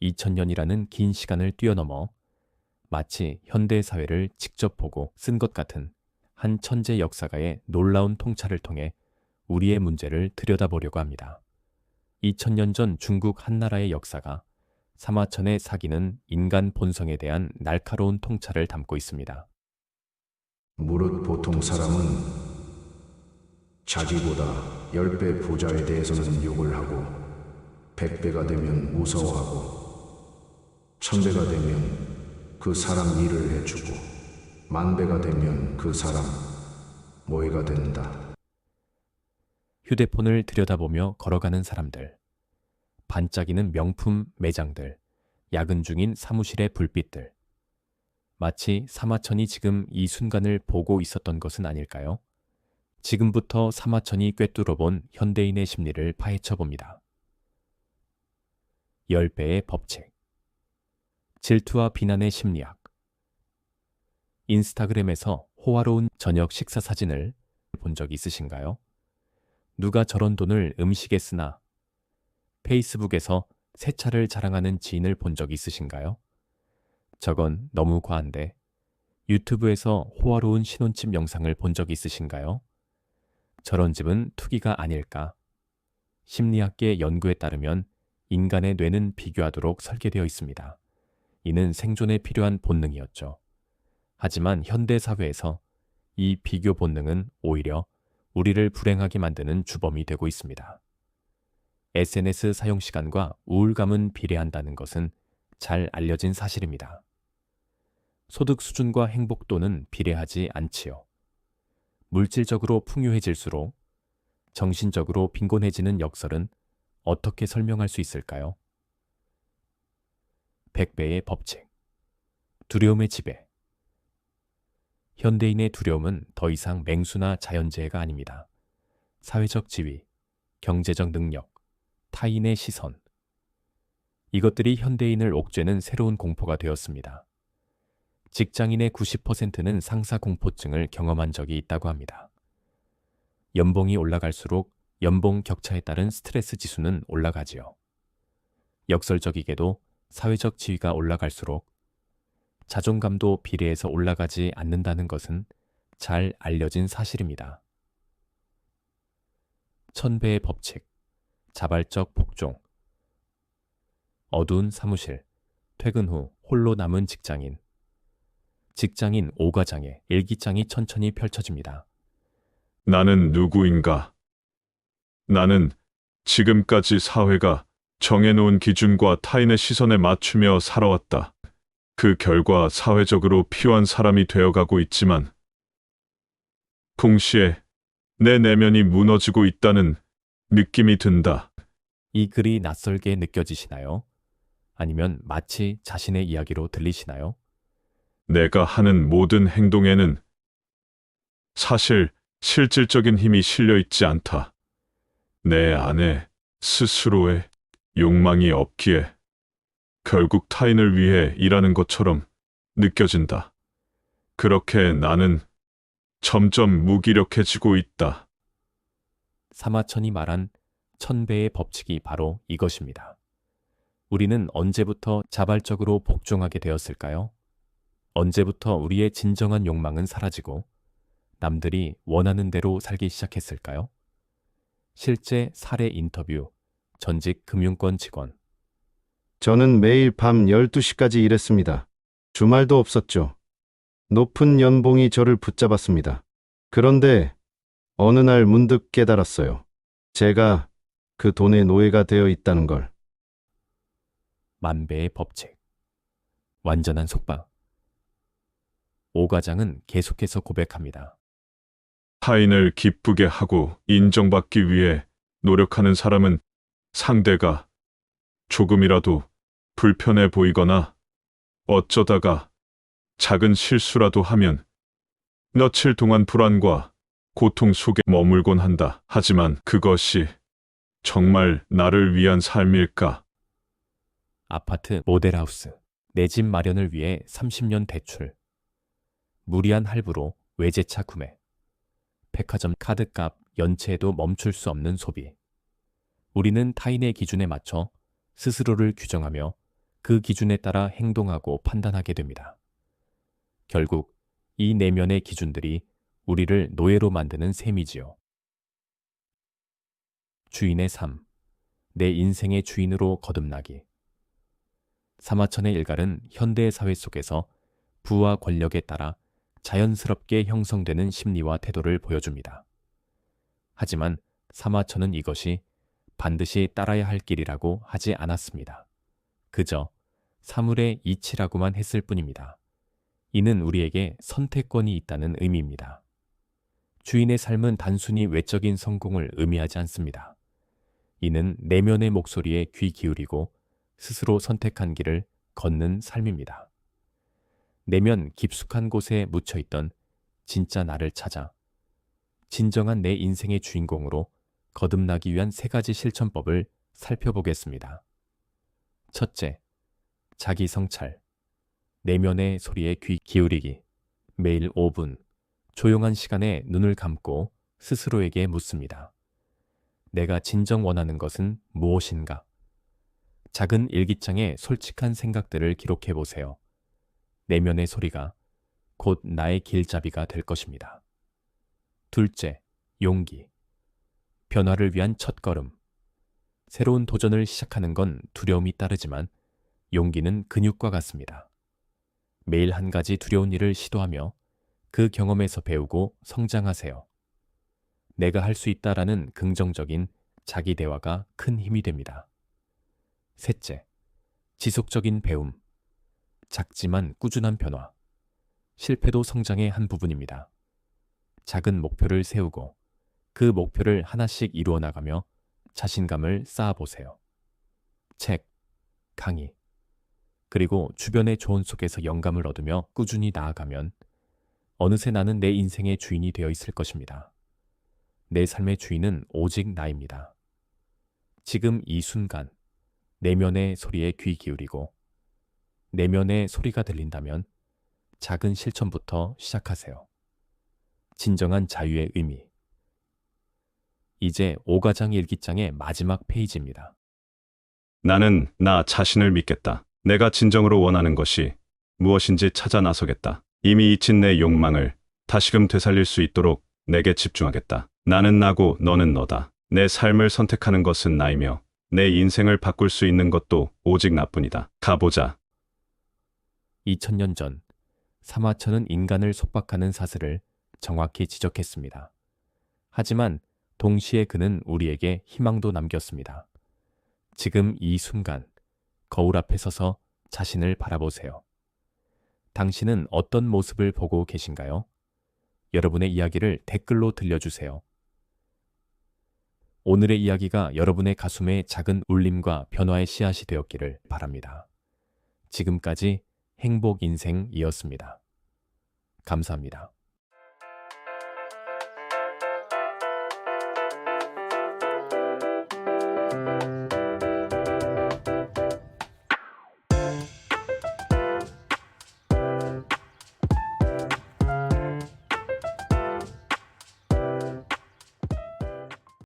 (2000년이라는) 긴 시간을 뛰어넘어 마치 현대 사회를 직접 보고 쓴 것 같은 한 천재 역사가의 놀라운 통찰을 통해 우리의 문제를 들여다보려고 합니다. 2000년 전 중국 한 나라의 역사가 사마천의 사기는 인간 본성에 대한 날카로운 통찰을 담고 있습니다. 무릇 보통 사람은 자기보다 열배 부자에 대해서는 욕을 하고 백 배가 되면 무서워하고 천 배가 되면 그 사람 일을 해주고 만 배가 되면 그 사람 모해가 된다. 휴대폰을 들여다보며 걸어가는 사람들, 반짝이는 명품 매장들, 야근 중인 사무실의 불빛들. 마치 사마천이 지금 이 순간을 보고 있었던 것은 아닐까요? 지금부터 사마천이 꿰뚫어본 현대인의 심리를 파헤쳐 봅니다. 10배의 법칙. 질투와 비난의 심리학. 인스타그램에서 호화로운 저녁 식사 사진을 본 적 있으신가요? 누가 저런 돈을 음식에 쓰나? 페이스북에서 새 차를 자랑하는 지인을 본 적 있으신가요? 저건 너무 과한데. 유튜브에서 호화로운 신혼집 영상을 본 적 있으신가요? 저런 집은 투기가 아닐까? 심리학계 연구에 따르면 인간의 뇌는 비교하도록 설계되어 있습니다. 이는 생존에 필요한 본능이었죠. 하지만 현대 사회에서 이 비교 본능은 오히려 우리를 불행하게 만드는 주범이 되고 있습니다. SNS 사용 시간과 우울감은 비례한다는 것은 잘 알려진 사실입니다. 소득 수준과 행복도는 비례하지 않지요. 물질적으로 풍요해질수록 정신적으로 빈곤해지는 역설은 어떻게 설명할 수 있을까요? 백배의 법칙. 두려움의 지배. 현대인의 두려움은 더 이상 맹수나 자연재해가 아닙니다. 사회적 지위, 경제적 능력, 타인의 시선. 이것들이 현대인을 옥죄는 새로운 공포가 되었습니다. 직장인의 90%는 상사 공포증을 경험한 적이 있다고 합니다. 연봉이 올라갈수록 연봉 격차에 따른 스트레스 지수는 올라가지요. 역설적이게도 사회적 지위가 올라갈수록 자존감도 비례해서 올라가지 않는다는 것은 잘 알려진 사실입니다. 천배의 법칙, 자발적 복종, 어두운 사무실, 퇴근 후 홀로 남은 직장인, 직장인 오과장의 일기장이 천천히 펼쳐집니다. 나는 누구인가? 나는 지금까지 사회가 정해놓은 기준과 타인의 시선에 맞추며 살아왔다. 그 결과 사회적으로 필요한 사람이 되어가고 있지만, 동시에 내 내면이 무너지고 있다는 느낌이 든다. 이 글이 낯설게 느껴지시나요? 아니면 마치 자신의 이야기로 들리시나요? 내가 하는 모든 행동에는 사실 실질적인 힘이 실려 있지 않다. 내 안에 스스로의 욕망이 없기에 결국 타인을 위해 일하는 것처럼 느껴진다. 그렇게 나는 점점 무기력해지고 있다. 사마천이 말한 천배의 법칙이 바로 이것입니다. 우리는 언제부터 자발적으로 복종하게 되었을까요? 언제부터 우리의 진정한 욕망은 사라지고 남들이 원하는 대로 살기 시작했을까요? 실제 사례 인터뷰, 전직 금융권 직원, 저는 매일 밤 12시까지 일했습니다. 주말도 없었죠. 높은 연봉이 저를 붙잡았습니다. 그런데 어느 날 문득 깨달았어요. 제가 그 돈의 노예가 되어 있다는 걸. 만배의 법칙, 완전한 속방. 오 과장은 계속해서 고백합니다. 타인을 기쁘게 하고 인정받기 위해 노력하는 사람은 상대가 조금이라도 불편해 보이거나 어쩌다가 작은 실수라도 하면 며칠 동안 불안과 고통 속에 머물곤 한다. 하지만 그것이 정말 나를 위한 삶일까? 아파트 모델하우스, 내 집 마련을 위해 30년 대출, 무리한 할부로 외제차 구매, 백화점 카드값 연체에도 멈출 수 없는 소비. 우리는 타인의 기준에 맞춰 스스로를 규정하며 그 기준에 따라 행동하고 판단하게 됩니다. 결국 이 내면의 기준들이 우리를 노예로 만드는 셈이지요. 주인의 삶, 내 인생의 주인으로 거듭나기. 사마천의 일갈은 현대 사회 속에서 부와 권력에 따라 자연스럽게 형성되는 심리와 태도를 보여줍니다. 하지만 사마천은 이것이 반드시 따라야 할 길이라고 하지 않았습니다. 그저 사물의 이치라고만 했을 뿐입니다. 이는 우리에게 선택권이 있다는 의미입니다. 주인의 삶은 단순히 외적인 성공을 의미하지 않습니다. 이는 내면의 목소리에 귀 기울이고 스스로 선택한 길을 걷는 삶입니다. 내면 깊숙한 곳에 묻혀 있던 진짜 나를 찾아 진정한 내 인생의 주인공으로 거듭나기 위한 세 가지 실천법을 살펴보겠습니다. 첫째, 자기 성찰. 내면의 소리에 귀 기울이기. 매일 5분, 조용한 시간에 눈을 감고 스스로에게 묻습니다. 내가 진정 원하는 것은 무엇인가? 작은 일기장에 솔직한 생각들을 기록해 보세요. 내면의 소리가 곧 나의 길잡이가 될 것입니다. 둘째, 용기. 변화를 위한 첫걸음. 새로운 도전을 시작하는 건 두려움이 따르지만 용기는 근육과 같습니다. 매일 한 가지 두려운 일을 시도하며 그 경험에서 배우고 성장하세요. 내가 할 수 있다라는 긍정적인 자기 대화가 큰 힘이 됩니다. 셋째, 지속적인 배움. 작지만 꾸준한 변화. 실패도 성장의 한 부분입니다. 작은 목표를 세우고 그 목표를 하나씩 이루어 나가며 자신감을 쌓아보세요. 책, 강의, 그리고 주변의 조언 속에서 영감을 얻으며 꾸준히 나아가면 어느새 나는 내 인생의 주인이 되어 있을 것입니다. 내 삶의 주인은 오직 나입니다. 지금 이 순간 내면의 소리에 귀 기울이고 내면의 소리가 들린다면 작은 실천부터 시작하세요. 진정한 자유의 의미. 이제 오가장 일기장의 마지막 페이지입니다. 나는 나 자신을 믿겠다. 내가 진정으로 원하는 것이 무엇인지 찾아 나서겠다. 이미 잊힌 내 욕망을 다시금 되살릴 수 있도록 내게 집중하겠다. 나는 나고 너는 너다. 내 삶을 선택하는 것은 나이며 내 인생을 바꿀 수 있는 것도 오직 나뿐이다. 가보자. 2000년 전 사마천은 인간을 속박하는 사슬을 정확히 지적했습니다. 하지만 동시에 그는 우리에게 희망도 남겼습니다. 지금 이 순간 거울 앞에 서서 자신을 바라보세요. 당신은 어떤 모습을 보고 계신가요? 여러분의 이야기를 댓글로 들려주세요. 오늘의 이야기가 여러분의 가슴에 작은 울림과 변화의 씨앗이 되었기를 바랍니다. 지금까지 행복 인생이었습니다. 감사합니다.